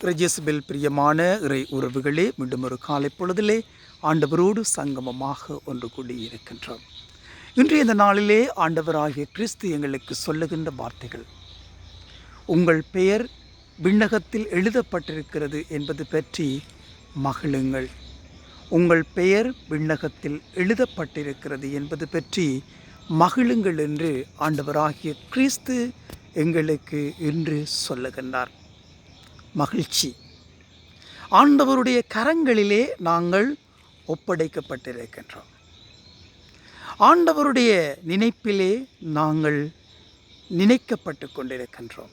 திரஜேசுபில் பிரியமான இறை உறவுகளே மீண்டும் ஒரு காலை பொழுதிலே ஆண்டவரோடு சங்கமமாக ஒன்று கூடியிருக்கின்றோம். இன்றைய இந்த நாளிலே ஆண்டவராகிய கிறிஸ்து எங்களுக்கு சொல்லுகின்ற வார்த்தைகள் உங்கள் பெயர் விண்ணகத்தில் எழுதப்பட்டிருக்கிறது என்பது பற்றி மகிழுங்கள். உங்கள் பெயர் விண்ணகத்தில் எழுதப்பட்டிருக்கிறது என்பது பற்றி மகிழுங்கள் என்று ஆண்டவராகிய கிறிஸ்து எங்களுக்கு இன்று சொல்லுகின்றார். மகிழ்ச்சி. ஆண்டவருடைய கரங்களிலே நாங்கள் ஒப்படைக்கப்பட்டிருக்கின்றோம். ஆண்டவருடைய நினைப்பிலே நாங்கள் நினைக்கப்பட்டு கொண்டிருக்கின்றோம்.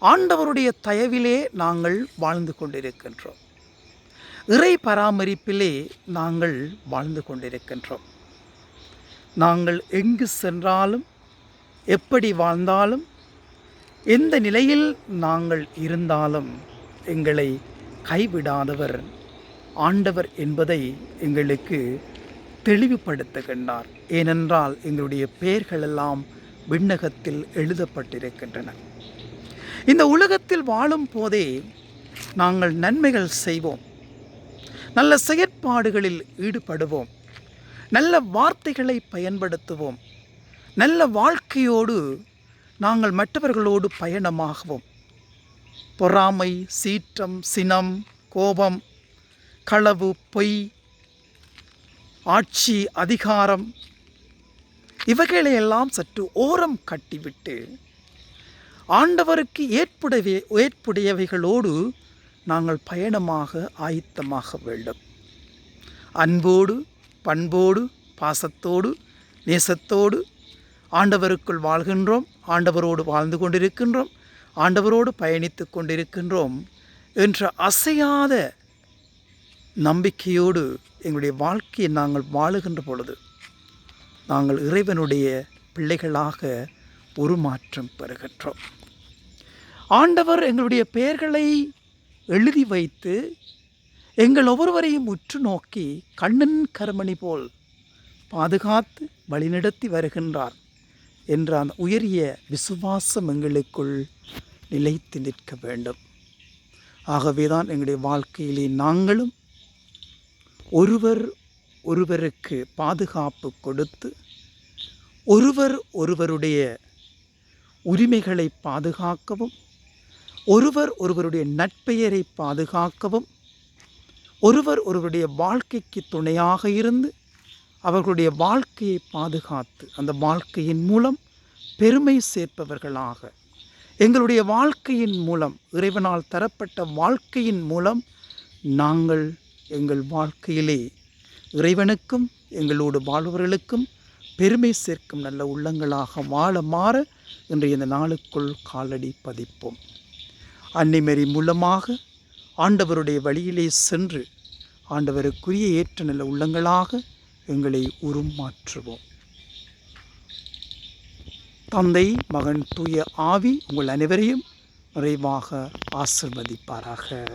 ஆண்டவருடைய தயவிலே நாங்கள் வாழ்ந்து கொண்டிருக்கின்றோம். இறை பராமரிப்பிலே நாங்கள் வாழ்ந்து கொண்டிருக்கின்றோம். நாங்கள் எங்கு சென்றாலும் எப்படி வாழ்ந்தாலும் எந்த நிலையில் நாங்கள் இருந்தாலும் எங்களை கைவிடாதவர் ஆண்டவர் என்பதை எங்களுக்கு தெளிவுபடுத்துகின்றார். ஏனென்றால் எங்களுடைய பெயர்களெல்லாம் விண்ணகத்தில் எழுதப்பட்டிருக்கின்றன. இந்த உலகத்தில் வாழும் போதே நாங்கள் நன்மைகள் செய்வோம். நல்ல செயற்பாடுகளில் ஈடுபடுவோம். நல்ல வார்த்தைகளை பயன்படுத்துவோம். நல்ல வாழ்க்கையோடு நாங்கள் மற்றவர்களோடு பயணமாகவும். பொறாமை சீற்றம் சினம் கோபம் களவு பொய் ஆட்சி அதிகாரம் இவைகளையெல்லாம் சற்று ஓரம் கட்டிவிட்டு ஆண்டவருக்கு ஏற்புடைய ஏற்புடையவைகளோடு நாங்கள் பயணமாக ஆயத்தமாக வேண்டும். அன்போடு பண்போடு பாசத்தோடு நேசத்தோடு ஆண்டவருக்குள் வாழ்கின்றோம். ஆண்டவரோடு வாழ்ந்து கொண்டிருக்கின்றோம் ஆண்டவரோடு பயணித்து கொண்டிருக்கின்றோம் என்ற அசையாத நம்பிக்கையோடு எங்களுடைய வாழ்க்கையை நாங்கள் வாழுகின்ற பொழுது நாங்கள் இறைவனுடைய பிள்ளைகளாக உருமாற்றம் பெறுகின்றோம். ஆண்டவர் எங்களுடைய பெயர்களை எழுதி வைத்து எங்கள் ஒவ்வொருவரையும் உற்று நோக்கி கண்ணன் கருமணி போல் பாதுகாத்து வழிநடத்தி வருகின்றார். என்ற அந்த உயரிய விசுவாசம் எங்களுக்குள் நிலைத்து நிற்க வேண்டும். ஆகவே தான் எங்களுடைய வாழ்க்கையிலே நாங்களும் ஒருவர் ஒருவருக்கு பாதுகாப்பு கொடுத்து ஒருவர் ஒருவருடைய உரிமைகளை பாதுகாக்கவும் ஒருவர் ஒருவருடைய நட்பெயரை பாதுகாக்கவும் ஒருவர் ஒருவருடைய வாழ்க்கைக்கு துணையாக இருந்து அவர்களுடைய வாழ்க்கையை பாதுகாத்து அந்த வாழ்க்கையின் மூலம் பெருமை சேர்ப்பவர்களாக. எங்களுடைய வாழ்க்கையின் மூலம் இறைவனால் தரப்பட்ட வாழ்க்கையின் மூலம் நாங்கள் எங்கள் வாழ்க்கையிலே இறைவனுக்கும் எங்களோடு வாழ்வர்களுக்கும் பெருமை சேர்க்கும் நல்ல உள்ளங்களாக வாழ மாற இன்றைய இந்த நாளுக்குள் காலடி பதிப்போம். அன்னிமரி மூலமாக ஆண்டவருடைய வழியிலே சென்று ஆண்டவருக்குரிய ஏற்ற நல்ல உள்ளங்களாக எங்களை உருமாற்றுவோம். தந்தை மகன் தூய ஆவி உங்கள் அனைவரையும் நிறைவாக ஆசிர்வதிப்பாராக.